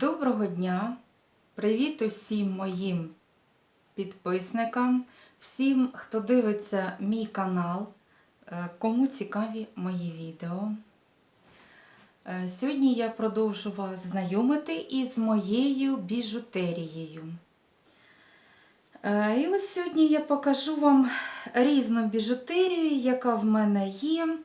Доброго дня! Привіт усім моїм підписникам, всім, хто дивиться мій канал, е, кому цікаві мої відео. Е, Сьогодні я продовжу вас знайомити із моєю біжутерією. Е, І ось сьогодні я покажу вам різну біжутерію, яка в мене є.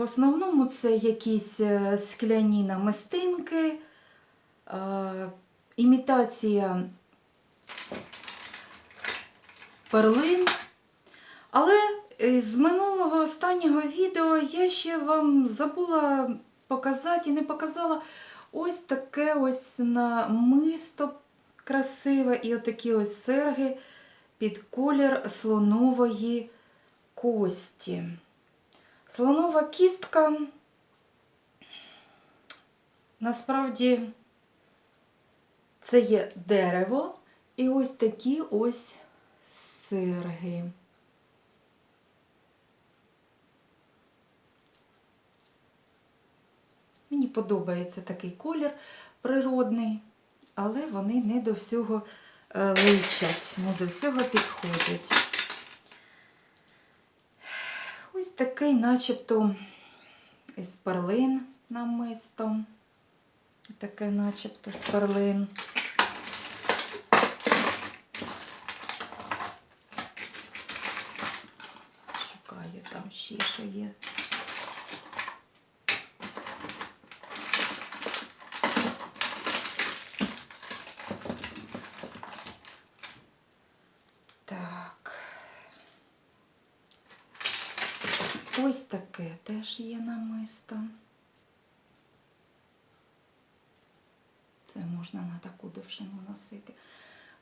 В основному це якісь е, скляні намистинки, е, імітація перлин. Але е, з минулого останнього відео я ще вам забула показати і не показала ось таке ось намисто красиве і отакі ось серги під колір слонової кості. Слонова кістка насправді це є дерево і ось такі ось серги. Мені подобається такий колір природний, але вони не до всього е, личать, не до всього підходять. Ось такий, начебто, із перлин намисто. Таке начебто з перлин. Шукаю там ще що є. Так. Ось таке теж є намисто. Це можна на таку довжину носити.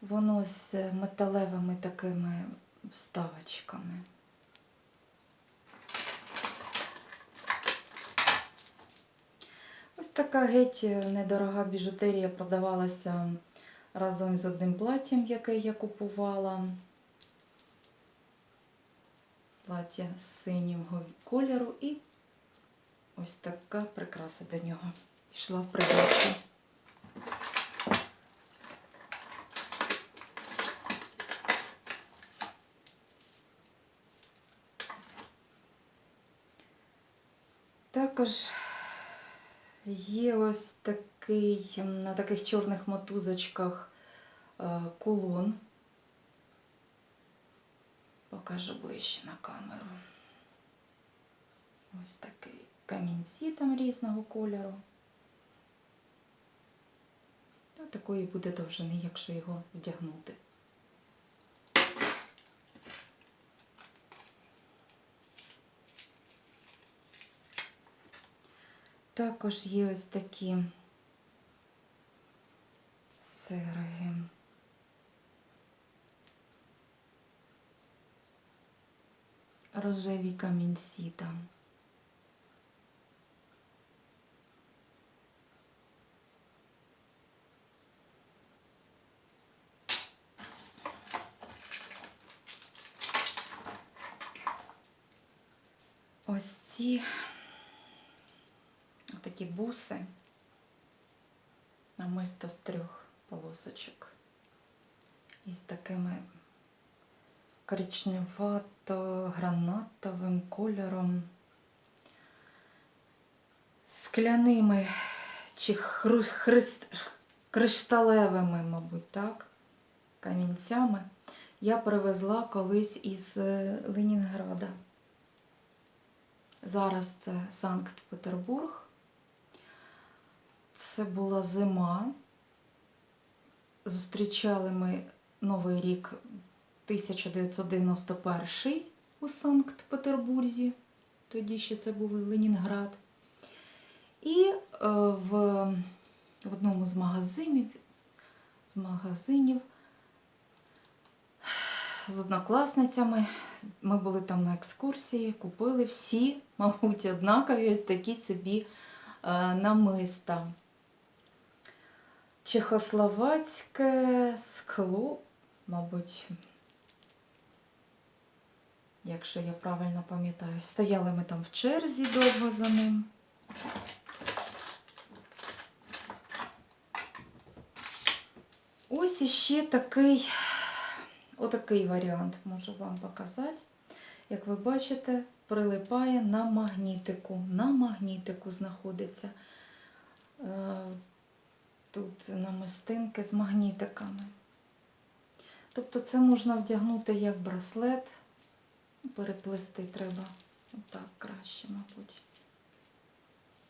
Воно з металевими такими вставочками. Ось така геть недорога біжутерія продавалася разом з одним платтям, яке я купувала плаття синього кольору і ось така прикраса до нього йшла в придачу. Також є ось такий на таких чорних мотузочках е, кулон. Покажу ближче на камеру. Ось такий камінці там різного кольору. Та такої буде довжини, якщо його вдягнути. Також є ось такі серги. Рожеві камінці там. Ось ці такі буси, намисто з трьох полосочок. Із такими коричневато-гранатовим кольором, скляними чи хру- христ- кришталевими, мабуть, так, камінцями я привезла колись із е, Ленінграда. Зараз це Санкт-Петербург. Це була зима. Зустрічали ми Новий рік 1991 у Санкт-Петербурзі, тоді ще це був Ленінград. І е, в, в одному з магазинів, з магазинів з однокласницями ми були там на екскурсії, купили всі, мабуть, однакові ось такі собі е, намиста. Чехословацьке скло, мабуть, якщо я правильно пам'ятаю. Стояли ми там в черзі довго за ним. Ось іще такий отакий варіант можу вам показати. Як ви бачите, прилипає на магнітику. На магнітику знаходиться е, тут намистинки з магнітиками. Тобто це можна вдягнути як браслет. Переплести треба отак краще, мабуть.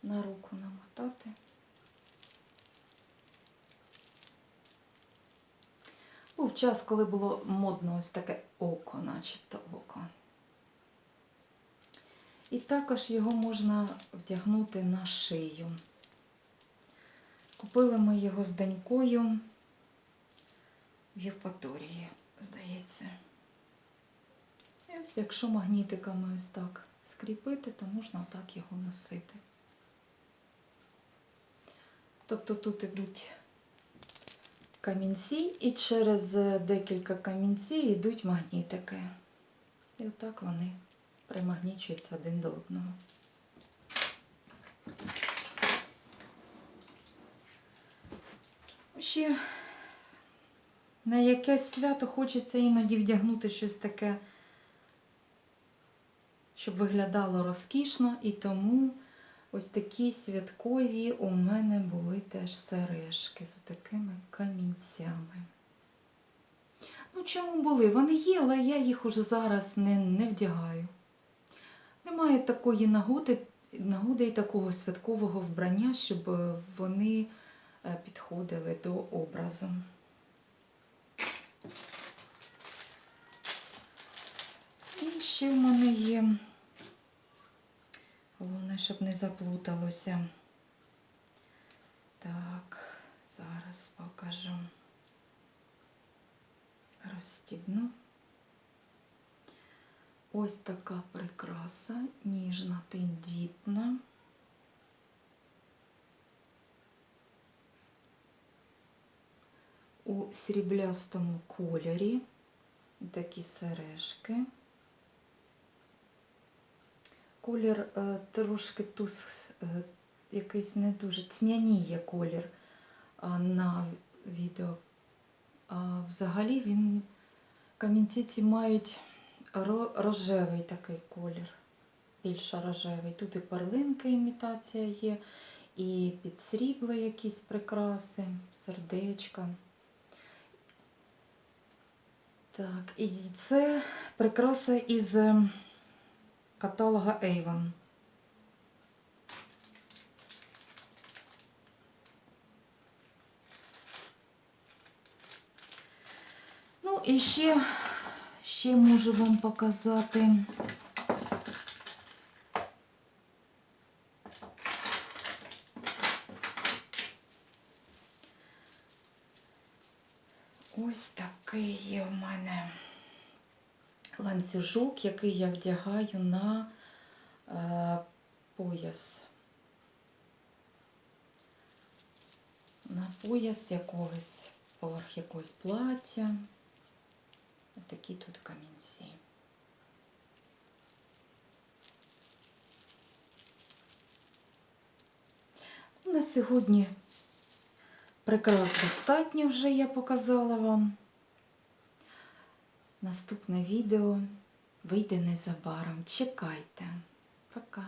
На руку намотати. Був час, коли було модно ось таке око, начебто око. І також його можна вдягнути на шию. Купили ми його з донькою в Євпаторії, здається. Ось якщо магнітиками ось так скріпити, то можна так його носити. Тобто тут ідуть камінці, і через декілька камінців йдуть магнітики. І отак вони примагнічуються один до одного. Ще на якесь свято хочеться іноді вдягнути щось таке, щоб виглядало розкішно, і тому ось такі святкові у мене були теж сережки з такими камінцями. Ну, чому були? Вони є, але я їх уже зараз не, не вдягаю. Немає такої нагоди, нагоди і такого святкового вбрання, щоб е, вони е, підходили до образу. І ще в мене є. Головне, щоб не заплуталося. Так, зараз покажу. Розстібну. Ось така прикраса, ніжна, тендітна. У сріблястому кольорі такі сережки. Колір е, трошки туск, е, якийсь не дуже тьмяніє колір на відео. А взагалі він камінці ці мають ро- рожевий такий колір, більше рожевий. Тут і перлинка імітація є, і підсрібли якісь прикраси, сердечка. Так, і це прикраса із каталога Avon. Ну і ще, ще можу вам показати. Ось такий є в мене ланцюжок, який я вдягаю на е, пояс. На пояс якогось, поверх якогось плаття. Ось такі тут камінці. На сьогодні прикрас достатньо вже я показала вам. Наступне відео вийде незабаром. Чекайте. Пока.